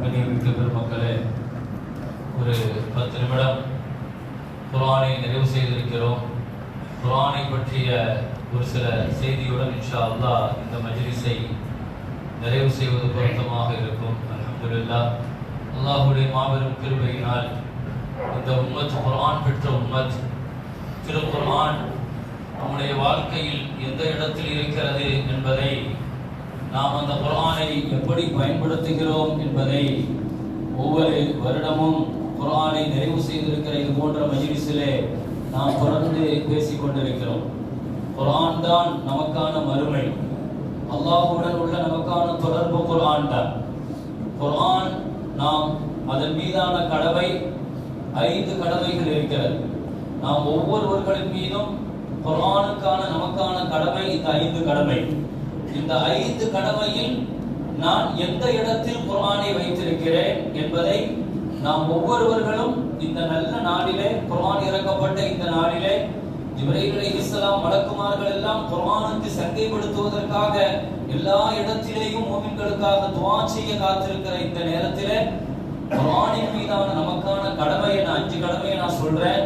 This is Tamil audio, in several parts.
கண்ணியமிக்க பெருமக்களே ஒரு பத்து நிமிடம் குரானை நிறைவு செய்திருக்கிறோம். குரானை பற்றிய ஒரு சில செய்தியுடன் இன்ஷா அல்லா இந்த மஜ்லிஸை நிறைவு செய்வது பொருத்தமாக இருக்கும். அலமதுல்லா அல்லாஹுடைய மாபெரும் கிருபையினால் இந்த உம்மத் குரான் பெற்ற உம்மத் திருக்குர்ஆன் நம்முடைய வாழ்க்கையில் எந்த இடத்தில் இருக்கிறது என்பதை நாம் அந்த குரானை எப்படி பயன்படுத்துகிறோம் என்பதை ஒவ்வொரு வருடமும் குரானை நிறைவு செய்திருக்கிற இது போன்ற மஜிலிசிலே நாம் தொடர்ந்து பேசிக் கொண்டிருக்கிறோம். குரான் தான் நமக்கான மறுமை. அல்லாஹுடன் உள்ள நமக்கான தொடர்பு குரான் தான். குரான் நாம் அதன் மீதான கடவை ஐந்து கடமைகள் இருக்கிறது. நாம் ஒவ்வொருவர்களின் மீதும் குரானுக்கான நமக்கான கடமை இந்த ஐந்து கடமை. இந்த ஐந்து கடமையில் நான் எந்த இடத்தில் குரானை வைத்திருக்கிறேன் என்பதை நாம் ஒவ்வொருவர்களும் இந்த நல்ல நாளிலே குரான் இறக்கப்பட்ட இந்த நாளிலே இவரைகளை இஸ்லாம் வழக்குமார்கள் எல்லாம் குரானுக்கு சந்தைப்படுத்துவதற்காக எல்லா இடத்திலேயும் மோமின்களுக்காக துவா செய்ய காத்திருக்கிற இந்த நேரத்திலே குரானின் மீதான நமக்கான கடமையை நான் அஞ்சு கடமையை நான் சொல்றேன்.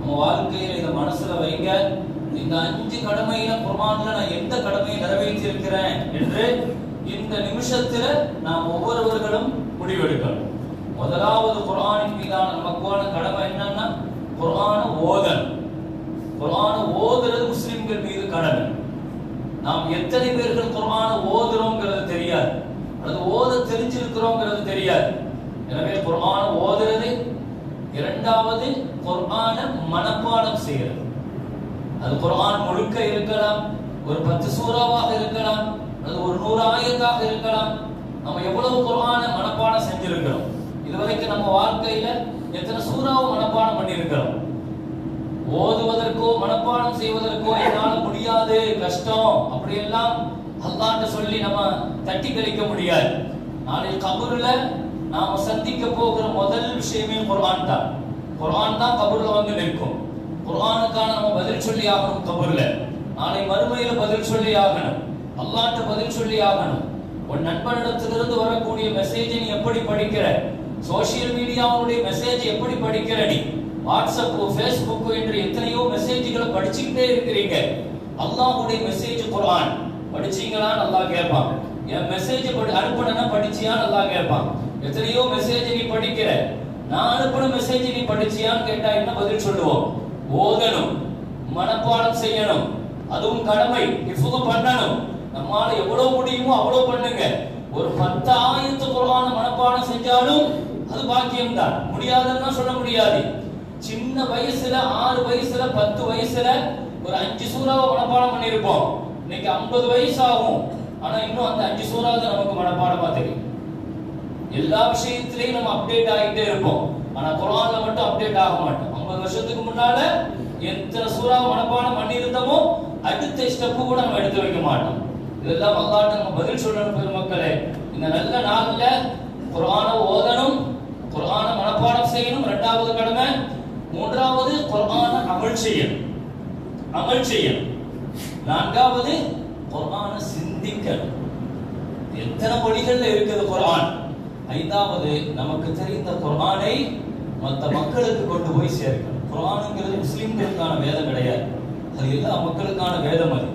நம்ம வாழ்க்கையில இதை மனசுல வைங்க. இந்த அஞ்சு கடமையில குர்ஆன்ல நான் எந்த கடமையை நிறைவேற்றி இருக்கிறேன் என்று இந்த நிமிஷத்துல நாம் ஒவ்வொருவர்களும் முடிவெடுக்கணும். முதலாவது குரானின் மீதான நமக்கான கடமை என்னன்னா குரான ஓதல். குரான ஓதுறது முஸ்லிம்கள் மீது கடமை. நாம் எத்தனை பேர்கள் குரான ஓதுறோங்கிறது தெரியாது. அல்லது ஓத தெரிஞ்சிருக்கிறோங்கிறது தெரியாது. எனவே குரான ஓதுறது இரண்டாவது குர்ஆன மனப்பாடம் செய்யறது. அது குரான் முழுக்க இருக்கலாம் ஒரு பத்து சூறாவாக இருக்கலாம் அது ஒரு நூறு ஆயிரத்தாக இருக்கலாம். நம்ம எவ்வளவு குரான மனப்பாடம் செஞ்சிருக்கிறோம். இதுவரைக்கும் நம்ம வாழ்க்கையில எத்தனை சூறாவும் மனப்பாடம் பண்ணியிருக்கிறோம். ஓதுவதற்கோ மனப்பாடம் செய்வதற்கோ என்னால முடியாது கஷ்டம் அப்படியெல்லாம் அல்லாஹ்ட்ட சொல்லி நம்ம தட்டி கழிக்க முடியாது. நாளை கபூர்ல நாம சந்திக்க போகிற முதல் விஷயமே குரான் தான். குரான் தான் கபூர்ல வந்து நிற்கும். குரானுக்கான நம்ம பதில் சொல்லி ஆகணும் கபர்ல. நாளை மறுமையில பதில் சொல்லி ஆகணும். அல்லாட்ட பதில் சொல்லி ஆகணும். உன் நண்பனிடத்திலிருந்து வரக்கூடிய மெசேஜை நீ எப்படி படிக்கிற? சோசியல் மீடியாவுடைய மெசேஜ் எப்படி படிக்கிற நீ? வாட்ஸ்அப் ஃபேஸ்புக் என்று எத்தனையோ மெசேஜ்களை படிச்சுக்கிட்டே இருக்கிறீங்க. அல்லாஹ்வுடைய மெசேஜ் குரான் படிச்சீங்களா? நல்லா கேட்பான். என் மெசேஜ் படி அனுப்புனா படிச்சியா? நல்லா கேட்பான். எத்தனையோ மெசேஜ் நீ படிக்கிற. நான் அனுப்பின மெசேஜ் நீ படிச்சியான்னு கேட்டா என்ன பதில் சொல்லுவோம்? ஓதணும் மனப்பாடம் செய்யணும். அதுவும் கடமை இப்போது பண்ணணும். நம்மால எவ்வளவு முடியுமோ அவ்வளவு பண்ணுங்க. ஒரு பத்து ஆயிரத்து குரான மனப்பாடம் செஞ்சாலும் அது பாக்கியம் தான் முடியாதுன்னா சொல்ல முடியாது. சின்ன வயசுல ஆறு வயசுல பத்து வயசுல ஒரு அஞ்சு சூறாவை மனப்பாடம் பண்ணியிருப்போம். இன்னைக்கு ஐம்பது வயசு ஆகும் ஆனா இன்னும் அந்த அஞ்சு சூறாவது நமக்கு மனப்பாடமா தெரியும். எல்லா விஷயத்திலையும் நம்ம அப்டேட் ஆகிட்டே இருப்போம். ஆனா குரான்ல மட்டும் அப்டேட் ஆக மாட்டோம் ஐம்பது வருஷத்துக்கு முன்னால எத்தனை சூறா மனப்பாடம் பண்ணியிருந்தோமோ அடுத்த ஸ்டெப்பு கூட நம்ம எடுத்து வைக்க மாட்டோம். இதெல்லாம் அல்லாட்ட நம்ம பதில் சொல்லணும் பெருமக்களே. இந்த நல்ல நாள்ல குரானை ஓதணும் குரானை மனப்பாடம் செய்யணும் இரண்டாவது கடமை. மூன்றாவது குரானை அமல் செய்யணும். அமல் செய்யணும். நான்காவது குரானை சிந்திக்கணும். எத்தனை மொழிகள்ல இருக்குது குரான் ஐந்தாவது நமக்கு தெரிந்த குரானை மற்ற மக்களுக்கு கொண்டு போய் சேர்க்கணும். குரானுங்கிறது முஸ்லிம்களுக்கான வேதம் கிடையாது. அது எல்லா மக்களுக்கான வேதம் அது.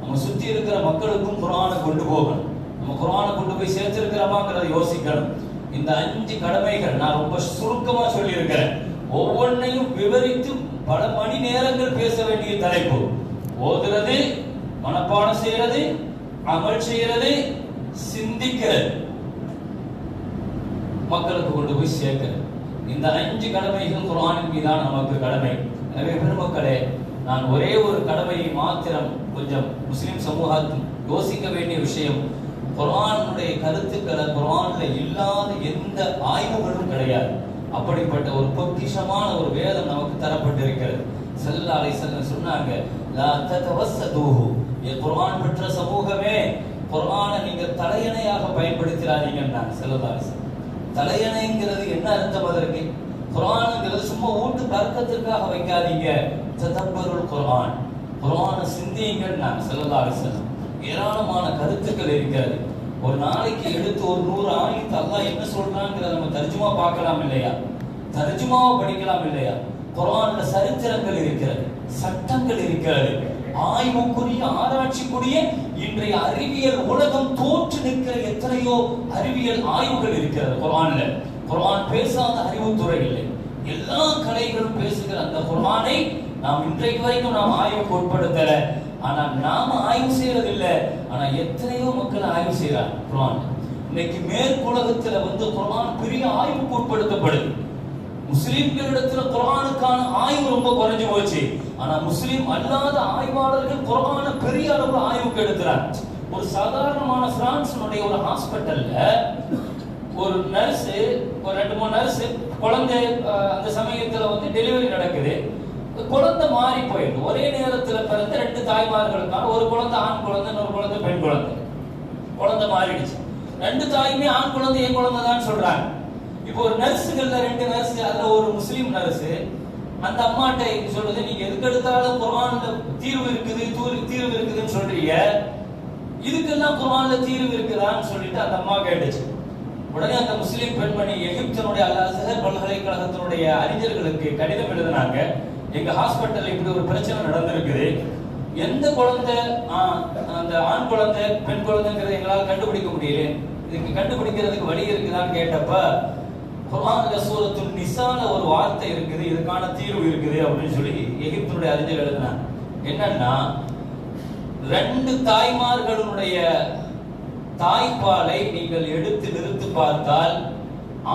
நம்ம சுத்தி இருக்கிற மக்களுக்கும் குரானை கொண்டு போகணும். நம்ம குரானை கொண்டு போய் சேர்த்திருக்கிறோமாங்கிறத யோசிக்கணும். இந்த அஞ்சு கடமைகள் நான் ரொம்ப சுருக்கமா சொல்லியிருக்கிறேன். ஒவ்வொன்றையும் விவரித்து பல மணி நேரங்கள் பேச வேண்டிய தலைப்பு. ஓதுறது மனப்பாடம் செய்யறது அமல் செய்யறது சிந்திக்கிறது. மக்களுக்கு கொண்டு போய் சேர்க்கிறது. இந்த அஞ்சு கடமைகள் குரானின் மீதான நமக்கு கடமை. எனவே பெருமக்களே நான் ஒரே ஒரு கடமையை மாத்திரம் கொஞ்சம் முஸ்லிம் சமூகத்தில் யோசிக்க வேண்டிய விஷயம் குரானுடைய கருத்துக்களை குரான்ல இல்லாத எந்த ஆய்வுகளும் கிடையாது. அப்படிப்பட்ட ஒரு பொக்கிஷமான ஒரு வேதம் நமக்கு தரப்பட்டிருக்கிறது. செல்ல அலைஹி சொன்னாங்க குரான் பெற்ற சமூகமே குரானை நீங்க தலையணையாக பயன்படுத்திடாதீங்கன்னாங்க ஸல்லல்லாஹு தலையணைங்கிறது என்ன அர்த்தம் அதற்கு? குர்ஆனுங்கிறது சும்மா ஊட்டு பறக்கத்திற்காக வைக்காதீங்க. ததப்பருள் குரான் குரான சிந்தியுங்கள் நான் ஸல்லல்லாஹு செல்லும் ஏராளமான கருத்துக்கள் இருக்கிறது. ஒரு நாளைக்கு எடுத்து ஒரு நூறு ஆயத்து அல்லா என்ன சொல்றாங்கிறத நம்ம தர்ஜுமா பார்க்கலாம் இல்லையா? தர்ஜுமாவை படிக்கலாம் இல்லையா? குரான்ல சரித்திரங்கள் இருக்கிறது சட்டங்கள் இருக்கிறது. ஆய்வுக்குரிய ஆராய்ச்சிக்குரிய இன்றைய அறிவியல் உலகம் தோற்று நிற்கிற எத்தனையோ அறிவியல் ஆய்வுகள் இருக்கிறது குர்ஆன்ல. குர்ஆன் பேசாத அறிவுத்துறை இல்லை. எல்லா கலைகளும் பேசுகிற அந்த குர்ஆனை நாம் இன்றைக்கு வரைக்கும் நாம் ஆய்வுக்கு உட்படுத்தல. ஆனா நாம ஆய்வு செய்யறது இல்ல ஆனா எத்தனையோ மக்கள் ஆய்வு செய்யறாங்க குர்ஆன். இன்னைக்கு மேற்குலகத்துல வந்து குர்ஆன் பெரிய ஆய்வுக்கு உட்படுத்தப்படுது. முஸ்லிம்களிடத்துல குர்ஆனுக்கான ஆய்வு ரொம்ப குறைஞ்சு போச்சு. ஆனா முஸ்லீம் அல்லாத ஆய்வாளர்கள் குர்ஆனை பெரிய அளவு ஆய்வுக்கு எடுக்கிறாங்க ஒரு சாதாரணமான பிரான்ஸினுடைய ஒரு ஹாஸ்பிட்டல்ல ஒரு நர்ஸ் ஒரு ரெண்டு மூணு நர்ஸ் குழந்தை அந்த சமயத்துல வந்து டெலிவரி நடக்குது. குழந்தை மாறி போயிடும் ஒரே நேரத்துல பிறந்த ரெண்டு தாய்மார்களுக்கான ஒரு குழந்தை ஆண் குழந்தை இன்னொரு குழந்தை பெண் குழந்தை. குழந்தை மாறிடுச்சு. ரெண்டு தாயுமே ஆண் குழந்தை என் குழந்தை தான் சொல்றாங்க. இப்போ ஒரு நர்ஸுகள்ல ரெண்டு நர்ஸ் அதுல ஒரு முஸ்லீம் நர்ஸ் அந்த அம்மாட்ட இது சொல்லுது நீங்க எதுக்கு எடுத்தாலும் குரான்ல தீர்வு இருக்குது தூர் தீர்வு இருக்குதுன்னு சொல்றீங்க. இதுக்கெல்லாம் குரான்ல தீர்வு இருக்குதான்னு சொல்லிட்டு அந்த அம்மா கேட்டுச்சு. உடனே அந்த முஸ்லீம் பெண்மணி எகிப்தனுடைய அல் பல்கலைக்கழகத்தினுடைய அறிஞர்களுக்கு கடிதம் எழுதினாங்க. எங்க ஹாஸ்பிட்டல்ல இப்படி ஒரு பிரச்சனை நடந்திருக்குது. எந்த குழந்தை அந்த ஆண் குழந்தை பெண் குழந்தைங்கிறத எங்களால் கண்டுபிடிக்க முடியல. இதுக்கு கண்டுபிடிக்கிறதுக்கு வழி இருக்குதான்னு கேட்டப்ப குரான்ல சூரத்துல் நிசால ஒரு வார்த்தை இருக்குது இதுக்கான தீர்வு இருக்குது அப்படின்னு சொல்லி எகிப்தினுடைய அறிஞர் எழுதினார். என்னன்னா ரெண்டு தாய்மார்களுடைய தாய்ப்பாலை நீங்கள் எடுத்து நிறுத்து பார்த்தால்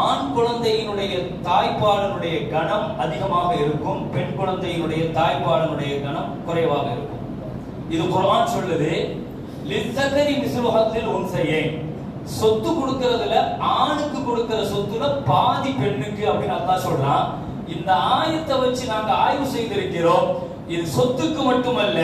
ஆண் குழந்தையினுடைய தாய்ப்பாலனுடைய கணம் அதிகமாக இருக்கும் பெண் குழந்தையினுடைய தாய்ப்பாலனுடைய கணம் குறைவாக இருக்கும். இது குரான் சொல்லுது லித்தகரி உன் செய்யேன் சொத்து கொடுக்கறதுல ஆணுக்கு கொடுக்கிற சொத்துல பாதி பெண்ணுக்கு அப்படின்னு அல்லாஹ் சொல்றான். இந்த ஆயத்தை வச்சு நாங்க ஆய்வு செய்திருக்கிறோம். இது சொத்துக்கு மட்டுமல்ல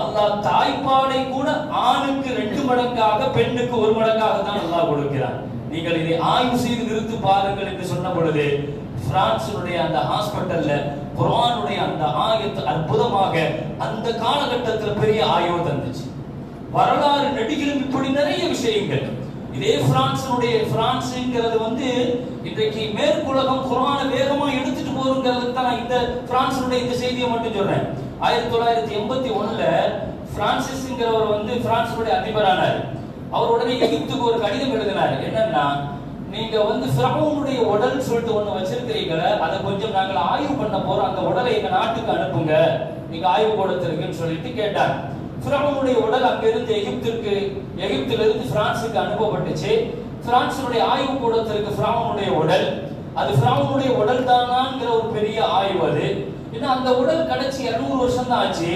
அல்லாஹ் தாய்ப்பாலை கூட ஆணுக்கு ரெண்டு மடங்காக பெண்ணுக்கு ஒரு மடங்காக தான் அல்லாஹ் கொடுக்கிறான். நீங்கள் இதை ஆய்வு செய்து நிறுத்து பாருங்கள் என்று சொன்ன பொழுது பிரான்சினுடைய அந்த ஹாஸ்பிட்டல்ல குரானுடைய அந்த ஆயத்து அற்புதமாக அந்த காலகட்டத்தில் பெரிய ஆய்வு தந்துச்சு. வரலாறு நெடுகிலும் இப்படி நிறைய விஷயங்கள். இதே பிரான்சினுடைய பிரான்ஸுங்கிறது வந்து இன்றைக்கு மேற்குலகம் குரான வேகமா எடுத்துட்டு போறதுங்கிறதுக்கு தான் நான் இந்த பிரான்சினுடைய இந்த செய்தியை மட்டும் சொல்றேன். ஆயிரத்தி தொள்ளாயிரத்தி எண்பத்தி ஒண்ணுல பிரான்சிஸ்ங்கிறவர் வந்து பிரான்சினுடைய அதிபரானார். அவர் உடனே எகிப்துக்கு ஒரு கடிதம் எழுதினார். என்னன்னா நீங்க வந்து ஃபிரௌனுடைய உடல் சொல்லிட்டு ஒண்ணு வச்சிருக்கிறீங்கள அதை கொஞ்சம் நாங்கள் ஆய்வு பண்ண போறோம். அந்த உடலை எங்க நாட்டுக்கு அனுப்புங்க. நீங்க ஆய்வு கூடத்திற்குன்னு சொல்லிட்டு கேட்டார். ஃபிரௌனுடைய உடல் அங்கிருந்து எகிப்திற்கு எகிப்திலிருந்து பிரான்சுக்கு அனுப்பப்பட்டுச்சு. பிரான்சினுடைய ஆய்வு கூடத்திற்கு ஃபிரௌனுடைய உடல். அது ஃபிரௌனுடைய உடல் தானாங்கிற ஒரு பெரிய ஆய்வு அது. ஏன்னா அந்த உடல் கிடைச்சி 200 வருஷம் தான் ஆச்சு.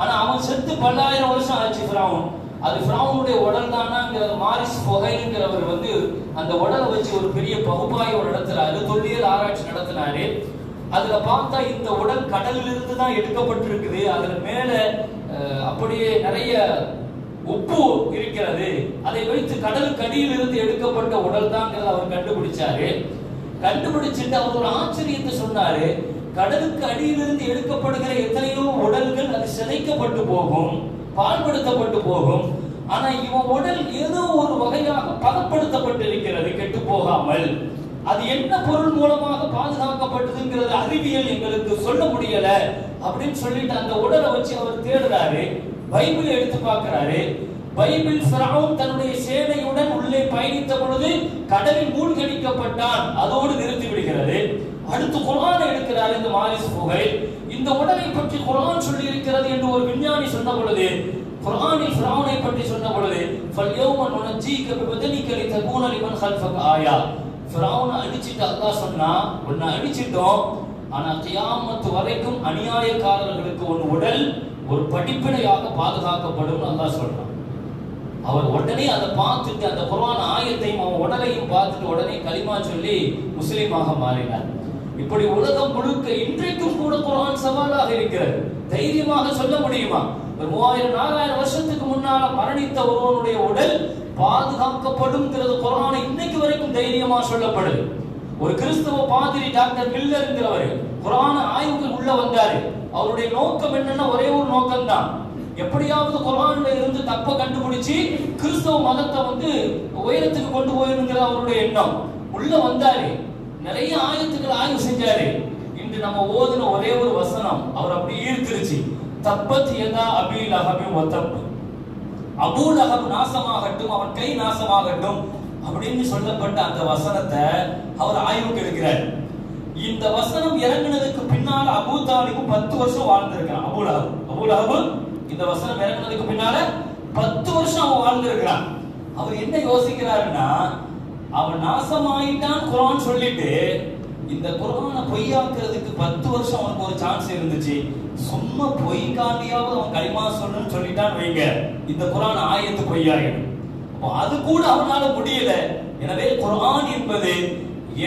ஆனா அவன் செத்து பல்லாயிரம் வருஷம் ஆச்சு ஃபிரௌன் அது ஃபிரௌனுடைய உடல் தானாங்கிறது மாரிஸ் புகைங்கிறவர் வந்து அந்த உடலை வச்சு ஒரு பெரிய பகுப்பாய்வு நடத்துறாரு தொல்லியல் ஆராய்ச்சி நடத்தினாரு. அதுல பார்த்தா இந்த உடல் கடலில் இருந்து தான் எடுக்கப்பட்டிருக்குது. அதுல மேல அப்படியே நிறைய உப்பு இருக்கிறது. அதை வைத்து கடலுக்கு அடியில் இருந்து எடுக்கப்பட்ட உடல் தான் அவர் கண்டுபிடிச்சாரு. கண்டுபிடிச்சிட்டு அவர் ஒரு ஆச்சரியத்தை சொன்னாரு. கடலுக்கு அடியிலிருந்து எடுக்கப்படுகிற எத்தனையோ உடல்கள் அது சிதைக்கப்பட்டு போகும் பால்படுத்தப்பட்டு போகும். ஆனா இவன் உடல் ஏதோ ஒரு வகையாக பதப்படுத்தப்பட்டு இருக்கிறது கெட்டு போகாமல். அது என்ன பொருள் மூலமாக பாதுகாக்கப்பட்டதுங்கிறது அறிவியல் எங்களுக்கு சொல்ல முடியல. அப்படின்னு சொல்லிட்டு அந்த உடலை வச்சு அவர் தேடுறாரு. பைபிள் எடுத்து பார்க்கிறாரு. பைபிள் ஃபிரௌன் தன்னுடைய சேனையுடன் உள்ளே பயணித்த பொழுது கடலில் மூழ்கடிக்கப்பட்டான். அதோடு நிறுத்தி விடுகிறது. அடுத்து குரான் எடுக்கிறார் இந்த மாரிஸ் புகை. இந்த உடலை பற்றி குரான் சொல்லி இருக்கிறது என்று ஒரு விஞ்ஞானி சொன்ன பொழுது குரானில் ஃபிரௌனை பற்றி சொன்ன பொழுது ஃபல்யௌம நுனஜ்ஜீக பிபதனிக லிதகூன லிமன் கல்ஃபக ஆயா. ஃபிரௌனை அடிச்சிட்டு அல்லாஹ் சொன்னா உன்னை அடிச்சிட்டோம். ஆனா கியாமத்து வரைக்கும் அநியாயக்காரர்களுக்கு ஒரு உடல் ஒரு படிப்பினையாக பாதுகாக்கப்படும் அல்லாஹ் சொல்றான். அவர் உடனே அதை பார்த்துட்டு அந்த குர்ஆன் ஆயத்தையும் அவன் உடலையும் பார்த்துட்டு உடனே களிமா சொல்லி முஸ்லீமாக மாறினார். இப்படி உலகம் முழுக்க இன்றைக்கும் கூட குரான் சவாலாக இருக்கிறது. தைரியமாக சொல்ல முடியுமா? ஒரு மூவாயிரம் நாலாயிரம் வருஷத்துக்கு முன்னால மரணித்த ஒருவனுடைய உடல் பாதுகாக்கப்படும்ங்கிறது குரானை இன்னைக்கு வரைக்கும் தைரியமா சொல்லப்படுது. ஒரு கிறிஸ்தவ பாதிரி டாக்டர் மில்லர்ங்கிறவர் குரான ஆய்வுகள் உள்ள வந்தாரு. அவருடைய நோக்கம் என்னன்னா ஒரே ஒரு நோக்கம் தான் எப்படியாவது குரான்ல இருந்து தப்ப கண்டுபிடிச்சு கிறிஸ்தவ மதத்தை வந்து உயரத்துக்கு கொண்டு போயிருங்கிற அவருடைய எண்ணம். உள்ள வந்தாரு. நிறைய ஆயத்துக்கள் ஆய்வு செஞ்சாரு. இன்று நம்ம ஓதுன ஒரே ஒரு வசனம் அவர் அப்படி ஈர்த்திருச்சு. தப்பத் எதா அபி லஹபி ஒத்தப்பு அபூ லஹப் நாசமாகட்டும் அவன் கை நாசமாகட்டும். அப்படின்னு சொல்லப்பட்ட அந்த வசனத்தை அவர் ஆய்வுக்கு எடுக்கிறார் இந்த வசனம் இறங்குனதுக்கு பின்னால அபூ பத்து வருஷம் வாழ்ந்திருக்கிறான். அபூ லஹப். இந்த வசனம் இறங்குனதுக்கு பின்னால பத்து வருஷம் அவன் வாழ்ந்திருக்கிறான். அவர் என்ன யோசிக்கிறாருன்னா அவன் நாசமாயிட்டான் குரான் சொல்லிட்டு இந்த குரானை பொய்யாக்குறதுக்கு பத்து வருஷம் அவனுக்கு ஒரு சான்ஸ் இருந்துச்சு. சும்மா பொய்க்காண்டியாவது அவன் களிமா சொல்லணும்னு சொல்லிட்டான் வைங்க. இந்த குரான் ஆயத்து பொய்யாயிடும். அது கூட அவனால முடியல. எனவே குரான் என்பது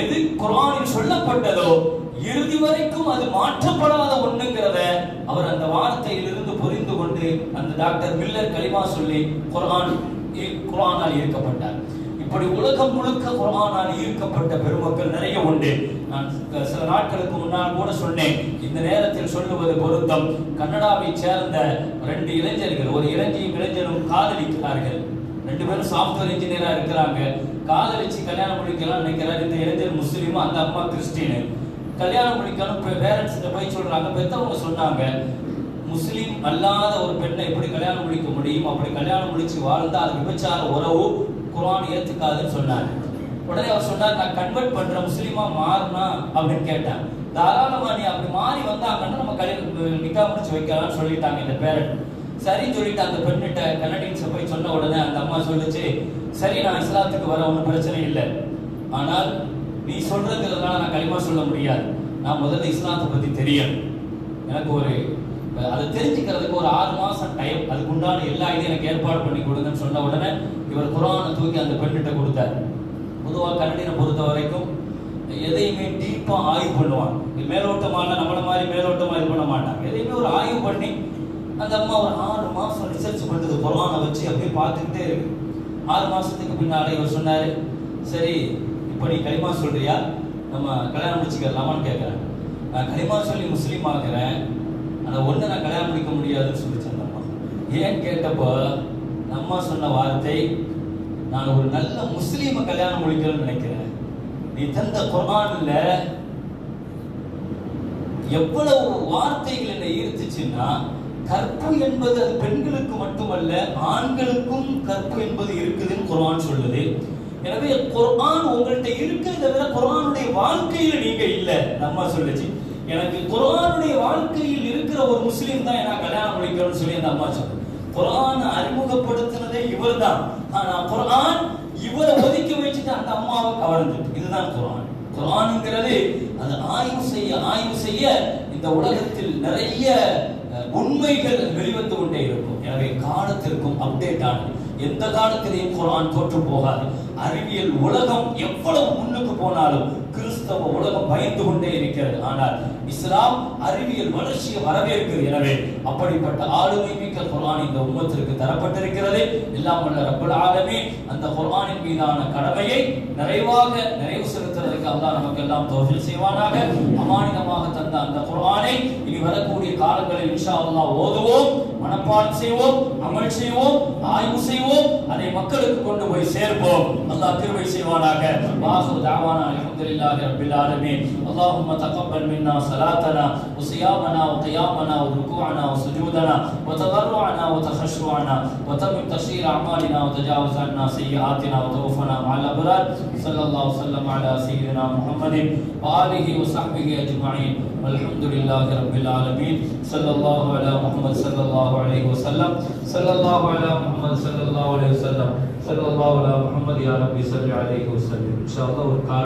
எது குரானில் சொல்லப்பட்டதோ இறுதி வரைக்கும் அது மாற்றப்படாத ஒண்ணுங்கிறத அவர் அந்த வார்த்தையிலிருந்து புரிந்து கொண்டு அந்த டாக்டர் மில்லர் கலிமா சொல்லி குரான் குரானால் ஈர்க்கப்பட்டார் இப்படி உலகம் முழுக்க குரானால் ஈர்க்கப்பட்ட பெருமக்கள் நிறைய உண்டு. நான் சில நாட்களுக்கு முன்னால் கூட சொன்னேன். இந்த நேரத்தில் சொல்லுவது பொருத்தம். கன்னடாவை சேர்ந்த ரெண்டு இளைஞர்கள் ஒரு இளைஞியும் இளைஞரும் காதலிக்கிறார்கள். ரெண்டு பேரும் சாஃப்ட்வேர் இன்ஜினியரா இருக்கிறாங்க. காதலிச்சு கல்யாணம் முடிக்கலாம் நினைக்கிறார். இந்த இளைஞர் முஸ்லீம் அந்த அம்மா கிறிஸ்டின். கல்யாணம் முடிக்கணும் பேரண்ட்ஸ் போய் சொல்றாங்க. பெத்தவங்க சொன்னாங்க முஸ்லீம் அல்லாத ஒரு பெண்ணை எப்படி கல்யாணம் முடிக்க முடியும்? அப்படி கல்யாணம் முடிச்சு வாழ்ந்தா அது விபச்சார உறவு. குரான் ஏத்துக்காதுன்னு சொன்னார். உடனே அவர் சொன்னார் நான் கன்வெர்ட் பண்றேன் முஸ்லீமா மாறினா? அப்படின்னு கேட்டேன் தாராளமா நீ அப்படி மாறி வந்தாங்கன்னா நம்ம கல்யாணம் நிக்கா முடிச்சு வைக்கலாம்னு சொல்லிட்டாங்க இந்த பேரண்ட் சரின்னு சொல்லிட்டு அந்த பெண்ணிட்ட கன்னடின்ஸ் போய் சொன்ன உடனே அந்த அம்மா சொல்லுச்சு சரி நான் இஸ்லாத்துக்கு வர ஒன்றும் பிரச்சனை இல்லை. ஆனால் நீ சொல்றதுனால நான் களிமா சொல்ல முடியாது. நான் முதல்ல இஸ்லாத்தை பத்தி தெரியும். எனக்கு ஒரு அதை தெரிஞ்சுக்கிறதுக்கு ஒரு ஆறு மாசம் டைம் அதுக்கு உண்டான எல்லா இதையும் எனக்கு ஏற்பாடு பண்ணி கொடுங்கன்னு சொன்ன உடனே இவர் குரானை தூக்கி அந்த பெண்ணிட்ட கொடுத்தார். பொதுவாக கன்னடினை பொறுத்த வரைக்கும் எதையுமே டீப்பாக ஆய்வு பண்ணுவான் மேலோட்டமான நம்மளை மாதிரி மேலோட்டமாக இது பண்ண மாட்டாங்க. எதையுமே ஒரு ஆய்வு பண்ணி அந்த அம்மா ஒரு ஆறு மாசம் ரிசர்ச் பண்ணுறது குரானை வச்சு அப்படியே பார்த்துக்கிட்டே இருக்கு. ஆறு மாசத்துக்கு பின்னால இவர் சொன்னாரு சரி இப்போ நீ களிமா சொல்றியா? நம்ம கல்யாணம் முடிச்சுக்கலாமான்னு கேட்குறேன் நான் களிமா சொல்லி முஸ்லீம் ஆகிறேன் ஆனால் ஒன்று நான் கல்யாணம் முடிக்க முடியாதுன்னு சொல்லிச்சு அந்த அம்மா. ஏன் கேட்டப்போ அம்மா சொன்ன வார்த்தை நான் ஒரு நல்ல முஸ்லீமை கல்யாணம் முடிக்கணும்னு நினைக்கிறேன். நீ தந்த குரானில் எவ்வளவு வார்த்தைகள் என்னை ஈர்த்துச்சுன்னா கற்பு என்பது அது பெண்களுக்கு மட்டுமல்ல ஆண்களுக்கும் கற்பு என்பது இருக்குதுன்னு குரான் சொல்லுது. எனவே குரான் உங்கள்கிட்ட இருக்கிறத விட குரானுடைய வாழ்க்கையில நீங்க இல்ல. நம்ம சொல்லுச்சு. எனக்கு குரானுடைய வாழ்க்கையில் இருக்கிற ஒரு முஸ்லீம் தான் என்ன கல்யாணம் பண்ணிக்கணும்னு சொல்லி அந்த அம்மா சொன்னது குரான் அறிமுகப்படுத்தினதே இவர் தான் ஆனா குரான் இவரை ஒதுக்கி வச்சுட்டு அந்த அம்மாவை கவர்ந்துட்டு இதுதான் குரான் குர்ஆன்ங்கிறது அது ஆய்வு செய்ய ஆய்வு செய்ய இந்த உலகத்தில் நிறைய உண்மைகள் வெளிவந்து கொண்டே இருக்கும். எனவே காலத்திற்கும் அப்டேட் ஆனது எந்த காலத்திலையும் குரான் தோற்று போகாது. அறிவியல் உலகம் எவ்வளவு முன்னுக்கு போனாலும் கிறிஸ்தவ உலகம் பயந்து கொண்டே இருக்கிறது. ஆனால் இஸ்லாம் அறிவியல் வளர்ச்சியை வரவேற்கிறது. எனவே அப்படிப்பட்ட ஆளுமை மிக்க குரான் இந்த உம்மத்திற்கு தரப்பட்டிருக்கிறது. எல்லாம் உள்ள ரப்பல் ஆலமே அந்த குரானின் மீதான கடமையை நிறைவாக நிறைவு செலுத்துவதற்கு அல்லாஹ் நமக்கு எல்லாம் தோஷம் செய்வானாக. அமானிதமாக தந்த அந்த குரானை இனி வரக்கூடிய காலங்களில் இன்ஷா அல்லாஹ் ஓதுவோம் மனப்பாடம் செய்வோம் அமல் செய்வோம் ஆய்வு செய்வோம் அதை மக்களுக்கு கொண்டு போய் சேர்ப்போம். அல்லாஹ் திருவை செய்வானாக. வாசு தாவானா அல்ஹம்துலில்லாஹி ரப்பில் ஆலமீன். அல்லாஹும்ம தகப்பல் மின்னா ஸலாத்தனா வ சியாமனா வ கியாமனா وسجودنا وتضرعنا وتخشعنا وتمم تشريع أعمالنا وتجاوز عنا سيئاتنا وتوفنا مع الأبرار. صلى الله وسلم على سيدنا محمد وآله وصحبه أجمعين. والحمد لله رب العالمين. صلى الله على محمد صلى الله عليه وسلم. صلى الله على محمد صلى الله عليه وسلم. صلى الله على محمد يا ربي صل عليه وسلم. إن شاء الله.